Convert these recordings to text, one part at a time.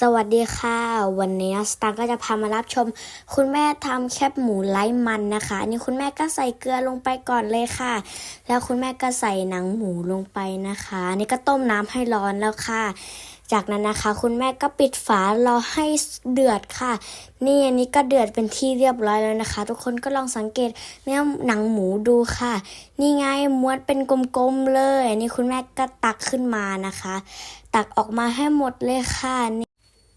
สวัสดีค่ะ วันนี้สตาร์ก็จะพามารับชม คุณแม่ทำแคบหมูไร้มันนะคะอันนี่คุณแม่ก็ใส่เกลือลงไปก่อนเลยค่ะ แล้วคุณแม่ก็ใส่หนังหมูลงไปนะคะอันนี่ก็ต้มน้ำให้ร้อนแล้วค่ะ จากนั้นนะคะ คุณแม่ก็ปิดฝารอให้เดือดค่ะ นี่อันนี้ก็เดือดเป็นที่เรียบร้อยแล้วนะคะ ทุกคนก็ลองสังเกตเนื้อหนังหมูดูค่ะ นี่ไงม้วนเป็นกลมๆเลยอันนี้คุณแม่ก็ตักขึ้นมานะคะ ตักออกมาให้หมดเลยค่ะนี่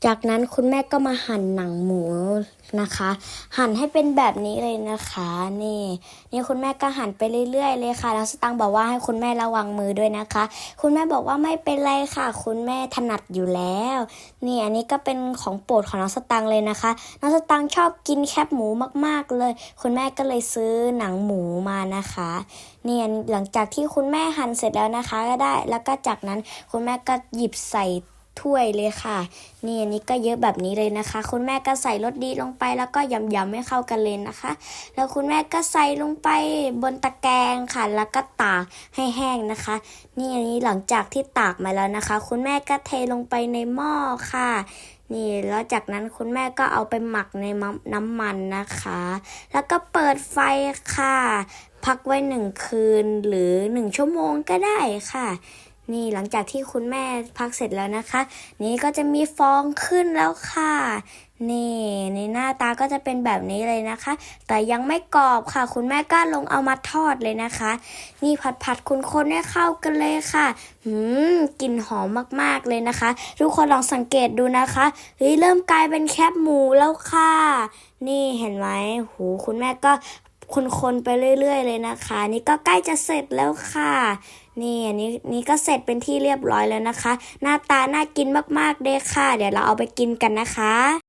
จากนั้นคุณแม่ก็มาหั่นหนังหมูนะคะ หั่นให้เป็นแบบนี้เลยนะคะ นี่นี่คุณแม่ก็หั่นไปเรื่อย ๆ เลยค่ะ แล้วสตังค์บอกว่าให้คุณแม่ระวังมือด้วยนะคะ คุณแม่บอกว่าไม่เป็นไรค่ะ คุณแม่ถนัดอยู่แล้ว นี่อันนี้ก็เป็นของโปรดของน้องสตังค์เลยนะคะน้องสตังค์ชอบกินแคบหมูมากๆเลย คุณแม่ก็เลยซื้อหนังหมูมานะคะนี่หลังจากที่คุณแม่หั่นเสร็จแล้วนะคะ ก็ได้แล้วก็จากนั้นคุณแม่ก็หยิบใส่ ถ้วยเลยค่ะ นี่อันนี้ก็เยอะแบบนี้เลยนะคะ คุณแม่ก็ใส่รสดีลงไปแล้วก็ยำๆให้เข้ากันเลยนะคะ แล้วคุณแม่ก็ใส่ลงไปบนตะแกรงค่ะ แล้วก็ตากให้แห้งนะคะ นี่อันนี้หลังจากที่ตากมาแล้วนะคะ คุณแม่ก็เทลงไปในหม้อค่ะนี่แล้วจากนั้นคุณแม่ก็เอาไปหมักในน้ำมันนะคะ แล้วก็เปิดไฟค่ะ พักไว้หนึ่งคืนหรือหนึ่งชั่วโมงก็ได้ค่ะ นี่หลังจากที่คุณแม่พักเสร็จแล้วนะคะ นี่ก็จะมีฟองขึ้นแล้วค่ะ นี่ในหน้าตาก็จะเป็นแบบนี้เลยนะคะ แต่ยังไม่กรอบค่ะ คุณแม่ก็ลงเอามาทอดเลยนะคะ นี่ผัดผัดๆคนให้เข้ากันเลยค่ะหืมกลิ่นหอมมากๆเลยนะคะ ทุกคนลองสังเกตดูนะคะเฮ้ยเริ่มกลายเป็นแคบหมูแล้วค่ะ นี่เห็นไหมหูคุณแม่ก็ คนๆไปเรื่อย ๆ เลยนะคะ นี่ก็ใกล้จะเสร็จแล้วค่ะ นี่อันนี้นี่ก็เสร็จเป็นที่เรียบร้อยแล้วนะคะ หน้าตาน่ากินมากๆเลยค่ะ เดี๋ยวเราเอาไปกินกันนะคะ